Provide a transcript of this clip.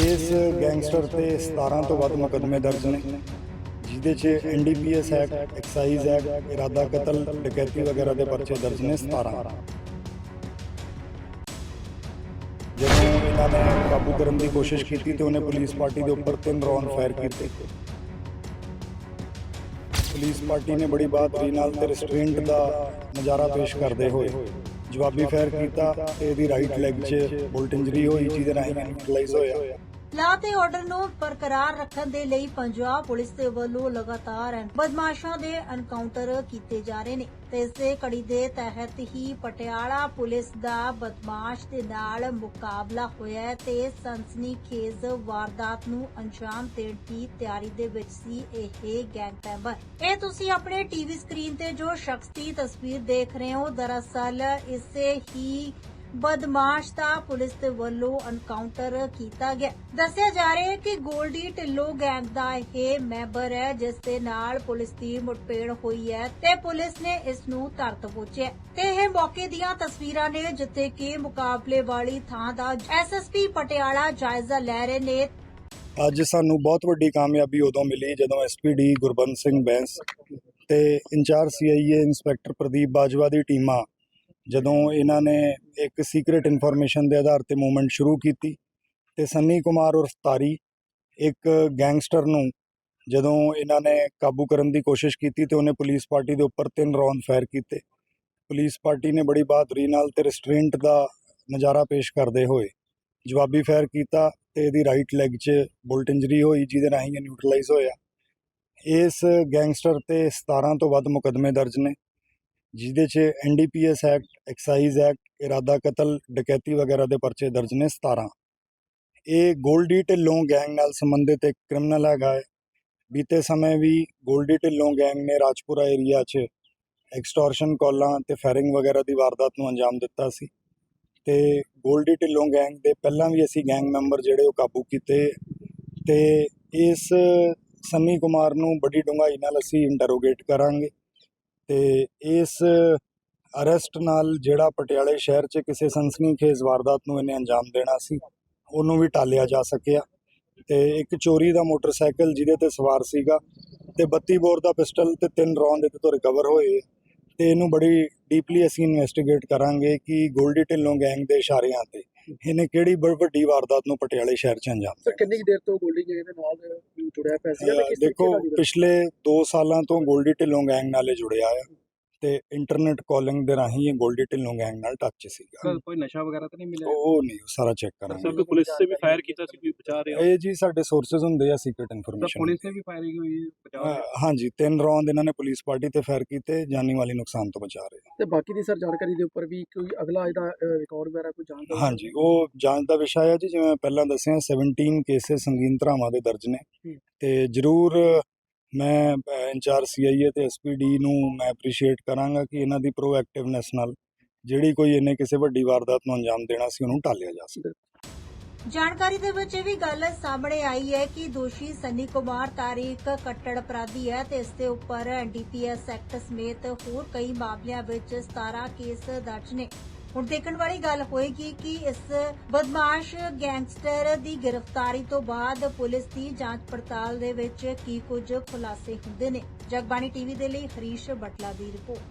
ਇਸ ਗੈਂਗਸਟਰ ਤੇ 17 ਤੋਂ ਵੱਧ ਮੁਕੱਦਮੇ ਦਰਜ ਨੇ ਜਿਹਦੇ 'ਚ ਐਨਡੀਪੀਐਸ ਐਕਟ ਐਕਸਾਈਜ਼ ਐਕਟ ਇਰਾਦਾ ਕਤਲ, ਡਕੈਤੀ ਵਗੈਰਾ ਦੇ ਪਰਚੇ ਦਰਜ ਨੇ 17 ਜਦੋਂ ਇਹਨਾਂ ਨੇ ਕਾਬੂ ਕਰਨ ਦੀ ਕੋਸ਼ਿਸ਼ ਕੀਤੀ ਤੇ ਉਹਨੇ ਪੁਲਿਸ ਪਾਰਟੀ ਦੇ ਉੱਪਰ ਤਿੰਨ ਰੌਂਡ ਫਾਇਰ ਕੀਤੇ। ਪੁਲਿਸ ਪਾਰਟੀ ਨੇ ਬੜੀ ਬਹਾਦਰੀ ਨਾਲ ਤੇ ਰੈਸਟੋਰੈਂਟ ਦਾ ਨਜ਼ਾਰਾ ਪੇਸ਼ ਕਰਦੇ ਹੋਏ ਜਵਾਬੀ ਫਾਇਰ ਕੀਤਾ ਤੇ ਇਹਦੀ ਰਾਈਟ ਲੈਗ 'ਚ ਬੁਲਟ ਇੰਜਰੀ ਹੋਈ, ਜਿਹਦੇ ਰਾਹੀਂ ਨਿਊਟਰਲਾਈਜ਼ ਹੋਇਆ। ਲਾ ਤੇ ਆਰਡਰ ਨੂੰ ਬਰਕਰਾਰ ਰੱਖਣ ਦੇ ਲਈ ਪੰਜਾਬ ਪੁਲਿਸ ਦੇ ਵੱਲੋਂ ਲਗਾਤਾਰ ਬਦਮਾਸ਼ਾਂ ਦੇ ਐਨਕਾਊਂਟਰ ਕੀਤੇ ਜਾ ਰਹੇ ਨੇ ਤੇ ਇਸੇ ਕੜੀ ਦੇ ਤਹਿਤ ਹੀ ਪਟਿਆਲਾ ਪੁਲਿਸ ਦਾ ਬਦਮਾਸ਼ ਦੇ ਨਾਲ ਮੁਕਾਬਲਾ ਹੋਇਆ ਹੈ ਤੇ ਸਨਸਨੀਖੇਜ਼ ਵਾਰਦਾਤ ਨੂੰ ਅੰਜਾਮ ਦੇਣ ਦੀ ਤਿਆਰੀ ਦੇ ਵਿੱਚ ਸੀ ਇਹ ਗੈਂਗ ਮੈਂਬਰ ਇਹ ਤੁਸੀਂ ਆਪਣੇ ਟੀਵੀ ਸਕਰੀਨ ਤੇ ਜੋ ਸ਼ਖਸ ਦੀ ਤਸਵੀਰ ਦੇਖ ਰਹੇ ਹੋ, ਦਰਅਸਲ ਇਸੇ ਹੀ ਬਦਮਾਸ਼ ਦਾ ਪੁਲਿਸ ਦੇ ਵੱਲੋਂ ਐਨਕਾਊਂਟਰ ਕੀਤਾ ਗਿਆ। ਦੱਸਿਆ ਜਾ ਰਿਹਾ ਹੈ ਕਿ ਗੋਲਡੀ ਢਿੱਲੋਂ ਗੈਂਗ ਦਾ ਇਹ ਮੈਂਬਰ ਹੈ, ਜਿਸ ਦੇ ਨਾਲ ਪੁਲਿਸ ਦੀ ਮੁਠਭੇੜ ਹੋਈ ਹੈ ਤੇ ਪੁਲਿਸ ਨੇ ਇਸ ਨੂੰ ਧਰ ਦਬੋਚਿਆ ਤੇ ਇਹ ਮੌਕੇ ਦੀਆਂ ਤਸਵੀਰਾਂ ਨੇ, ਜਿੱਥੇ ਕਿ ਮੁਕਾਬਲੇ ਵਾਲੀ ਥਾਂ ਦਾ ਐਸਐਸਪੀ ਪਟਿਆਲਾ ਜਾਇਜ਼ਾ ਲੈ ਰਹੇ ਨੇ। ਅੱਜ ਸਾਨੂੰ ਬਹੁਤ ਵੱਡੀ ਕਾਮਯਾਬੀ ਉਦੋਂ ਮਿਲੀ ਜਦੋਂ ਐਸਪੀਡੀ ਗੁਰਬੰਦ ਸਿੰਘ ਬੈਂਸ ਤੇ in charge CIA inspector Pradeep Bajwa ਦੀ ਟੀਮਾਂ ਜਦੋਂ ਇਹਨਾਂ ਨੇ ਇੱਕ ਸੀਕ੍ਰੀਟ ਇਨਫੋਰਮੇਸ਼ਨ ਦੇ ਆਧਾਰ ਤੇ ਮੂਵਮੈਂਟ ਸ਼ੁਰੂ ਕੀਤੀ ਤੇ ਸੰਨੀ ਕੁਮਾਰ ਉਰਫ ਤਾਰੀ ਇੱਕ ਗੈਂਗਸਟਰ ਨੂੰ ਜਦੋਂ ਇਹਨਾਂ ਨੇ ਕਾਬੂ ਕਰਨ ਦੀ ਕੋਸ਼ਿਸ਼ ਕੀਤੀ ਤੇ ਉਹਨੇ ਪੁਲਿਸ ਪਾਰਟੀ ਦੇ ਉੱਪਰ ਤਿੰਨ ਰੌਂਡ ਫਾਇਰ ਕੀਤੇ। ਪੁਲਿਸ ਪਾਰਟੀ ਨੇ ਬੜੀ ਬਹਾਦਰੀ ਨਾਲ ਤੇ ਰੈਸਟੋਰੈਂਟ ਦਾ ਨਜ਼ਾਰਾ ਪੇਸ਼ ਕਰਦੇ ਹੋਏ ਜਵਾਬੀ ਫਾਇਰ ਕੀਤਾ ਤੇ ਇਹਦੀ ਰਾਈਟ ਲੈਗ 'ਚ ਬੁਲਟ ਇੰਜਰੀ ਹੋਈ ਜਿਹਦੇ ਰਾਹੀਂ ਇਹ ਨਿਊਟਰਲਾਈਜ਼ ਹੋਇਆ। ਇਸ ਗੈਂਗਸਟਰ ਤੇ 17 ਤੋਂ ਵੱਧ ਮੁਕੱਦਮੇ ਦਰਜ ਨੇ। ਜਿਹਦੇ 'ਚ ਐਨਡੀਪੀਐਸ ਐਕਟ ਐਕਸਾਈਜ਼ ਐਕਟ ਇਰਾਦਾ ਕਤਲ, ਡਕੈਤੀ ਵਗੈਰਾ ਦੇ ਪਰਚੇ ਦਰਜ ਨੇ 17 ਇਹ ਗੋਲਡੀ ਢਿੱਲੋਂ ਗੈਂਗ ਨਾਲ ਸੰਬੰਧਿਤ ਇੱਕ ਕ੍ਰਿਮੀਨਲ ਹੈਗਾ ਹੈ ਬੀਤੇ ਸਮੇਂ ਵੀ ਗੋਲਡੀ ਢਿੱਲੋਂ ਗੈਂਗ ਨੇ ਰਾਜਪੁਰਾ ਏਰੀਆ 'ਚ ਐਕਸਟੋਰਸ਼ਨ ਕਾਲਾਂ ਤੇ ਫੈਰਿੰਗ ਵਗੈਰਾ ਦੀ ਵਾਰਦਾਤ ਨੂੰ ਅੰਜਾਮ ਦਿੱਤਾ ਸੀ। ਤੇ ਗੋਲਡੀ ਢਿੱਲੋਂ ਗੈਂਗ ਦੇ ਪਹਿਲਾਂ ਵੀ ਅਸੀਂ ਗੈਂਗ ਮੈਂਬਰ ਜਿਹੜੇ ਉਹ ਕਾਬੂ ਕੀਤੇ। ਤੇ ਇਸ ਸੰਨੀ ਕੁਮਾਰ ਨੂੰ ਬੜੀ ਡੂੰਘਾਈ ਨਾਲ ਅਸੀਂ ਇੰਟਰੋਗੇਟ ਕਰਾਂਗੇ। ਤੇ ਇਸ ਅਰੈਸਟ ਨਾਲ ਜਿਹੜਾ ਪਟਿਆਲੇ ਸ਼ਹਿਰ 'ਚ ਕਿਸੇ ਸਨਸਨੀਖੇਜ਼ ਵਾਰਦਾਤ ਨੂੰ ਇਹਨੇ ਅੰਜਾਮ ਦੇਣਾ ਸੀ, ਉਹਨੂੰ ਵੀ ਟਾਲਿਆ ਜਾ ਸਕਿਆ। ਤੇ ਇੱਕ ਚੋਰੀ ਦਾ ਮੋਟਰਸਾਈਕਲ ਜਿਹਦੇ ਤੇ ਸਵਾਰ ਸੀਗਾ ਤੇ 32 ਬੋਰ ਦਾ ਪਿਸਟਲ ਤੇ ਤਿੰਨ ਰੌਂਦ ਇਹਦੇ ਤੋਂ ਰਿਕਵਰ ਹੋਏ। ਤੇ ਇਹਨੂੰ ਬੜੀ ਡੀਪਲੀ ਅਸੀਂ ਇਨਵੈਸਟੀਗੇਟ ਕਰਾਂਗੇ ਕਿ ਗੋਲਡੀ ਢਿੱਲੋਂ ਗੈਂਗ ਦੇ ਇਸ਼ਾਰਿਆਂ ਤੇ ਇਹਨੇ ਕਿਹੜੀ ਬੜੀ ਵੱਡੀ ਵਾਰਦਾਤ ਨੂੰ ਪਟਿਆਲੇ ਸ਼ਹਿਰ 'ਚ ਅੰਜਾਮ ਸਰ ਕਿੰਨੀ ਦੇਰ ਤੋਂ ਗੋਲਡੀ ਗੇਮ ਦੇ ਨਾਲ ਜੁੜਿਆ ਪਿਆ ਸੀ ਜਾਂ ਅਹ ਕਿਸ ਦੇਖੋ? ਪਿਛਲੇ 2 ਸਾਲਾਂ ਤੋਂ ਗੋਲਡੀ ਢਿੱਲੋਂ ਗੈਂਗ ਨਾਲ ਜੁੜਿਆ ਆ ਤੇ ਇੰਟਰਨੈਟ ਕਾਲਿੰਗ ਦੇ ਰਾਹੀਂ ਇਹ ਗੋਲਡੀ ਢਿੱਲੋਂ ਗੈਂਗ ਨਾਲ ਟੱਚ ਸੀਗਾ। ਸਰ ਕੋਈ ਨਸ਼ਾ ਵਗੈਰਾ ਤਾਂ ਨਹੀਂ ਮਿਲਿਆ? ਉਹ ਨਹੀਂ ਉਹ ਸਾਰਾ ਚੈੱਕ ਸਰ ਕਰਾਂਗੇ। ਕੋਈ ਪੁਲਿਸ ਸੇ ਵੀ ਫਾਇਰ ਕੀਤਾ ਸੀ ਕੋਈ ਬਚਾ ਰਿਹਾ ਇਹ ਜੀ ਸਾਡੇ ਸੋਰਸਸ ਹੁੰਦੇ ਆ ਸੀਕ੍ਰੀਟ ਸਰ ਇਨਫੋਰਮੇਸ਼ਨ ਪੁਲਿਸ ਨੇ ਵੀ ਫਾਇਰਿੰਗ ਹੋਈ ਹੈ ਬਚਾ ਰਿਹਾ ਹਾਂਜੀ ਤਿੰਨ ਰੌਂਦ ਇਹਨਾਂ ਨੇ ਪੁਲਿਸ ਪਾਰਟੀ ਤੇ ਫਾਇਰ ਕੀਤੇ ਜਾਨੀ ਵਾਲੀ ਨੁਕਸਾਨ ਤੋਂ ਬਚਾ ਰਹੇ ਤੇ ਬਾਕੀ ਦੀ ਸਰ ਜਾਣਕਾਰੀ ਦੇ ਉੱਪਰ ਵੀ ਕੋਈ ਅਗਲਾ ਇਹਦਾ ਰਿਕਾਰਡ ਵਗੈਰਾ ਕੋਈ ਜਾਣਦਾ ਹਾਂਜੀ ਉਹ ਜਾਂਚ ਦਾ ਵਿਸ਼ਾ ਹੈ ਜੀ ਜਿਵੇਂ ਪਹਿਲਾਂ ਦੱਸਿਆ 17 ਕੇਸਿਸ ਸੰਗੀਨ ਧਾਰਾਵਾਂ ਦੇ ਦਰਜ ਨੇ। ਤੇ ਜ਼ਰੂਰ ਮੈਂ ਇੰਚਾਰਜ ਸੀਆਈਏ ਤੇ ਐਸਪੀਡੀ ਨੂੰ ਮੈਂ ਅਪਰੀਸ਼ੀਏਟ ਕਰਾਂਗਾ ਕਿ ਇਹਨਾਂ ਦੀ ਪ੍ਰੋਐਕਟਿਵਨੈਸ ਨਾਲ ਜਿਹੜੀ ਕੋਈ ਇਹਨੇ ਕਿਸੇ ਵੱਡੀ ਵਾਰਦਾਤ ਨੂੰ ਅੰਜਾਮ ਦੇਣਾ ਸੀ, ਉਹਨੂੰ ਟਾਲਿਆ ਜਾ ਸਕੇ। ਜਾਣਕਾਰੀ ਦੇ ਵਿੱਚ ਇਹ ਵੀ ਗੱਲ ਸਾਹਮਣੇ ਆਈ ਹੈ ਕਿ ਦੋਸ਼ੀ ਸੰਨੀ ਕੁਮਾਰ ਤਾਰੀਕ ਕੱਟੜ ਅਪਰਾਧੀ ਹੈ ਤੇ ਇਸ ਦੇ ਉੱਪਰ ਐਨਡੀਪੀਐਸ ਐਕਟ ਸਮੇਤ ਹੋਰ ਕਈ ਮਾਮਲਿਆਂ ਵਿੱਚ 17 ਕੇਸ ਦਰਜ ਨੇ। ਹੁਣ ਦੇਖਣ ਵਾਲੀ ਗੱਲ ਹੋਏਗੀ ਕਿ ਇਸ ਬਦਮਾਸ਼ ਗੈਂਗਸਟਰ ਦੀ ਗ੍ਰਿਫਤਾਰੀ ਤੋਂ ਬਾਅਦ ਪੁਲਿਸ ਦੀ ਜਾਂਚ ਪੜਤਾਲ ਦੇ ਵਿੱਚ ਕੀ ਕੁਝ ਖੁਲਾਸੇ ਹੁੰਦੇ ਨੇ? ਜਗਬਾਣੀ ਟੀਵੀ ਦੇ ਲਈ ਹਰੀਸ਼ ਬਟਲਾ ਦੀ ਰਿਪੋਰਟ।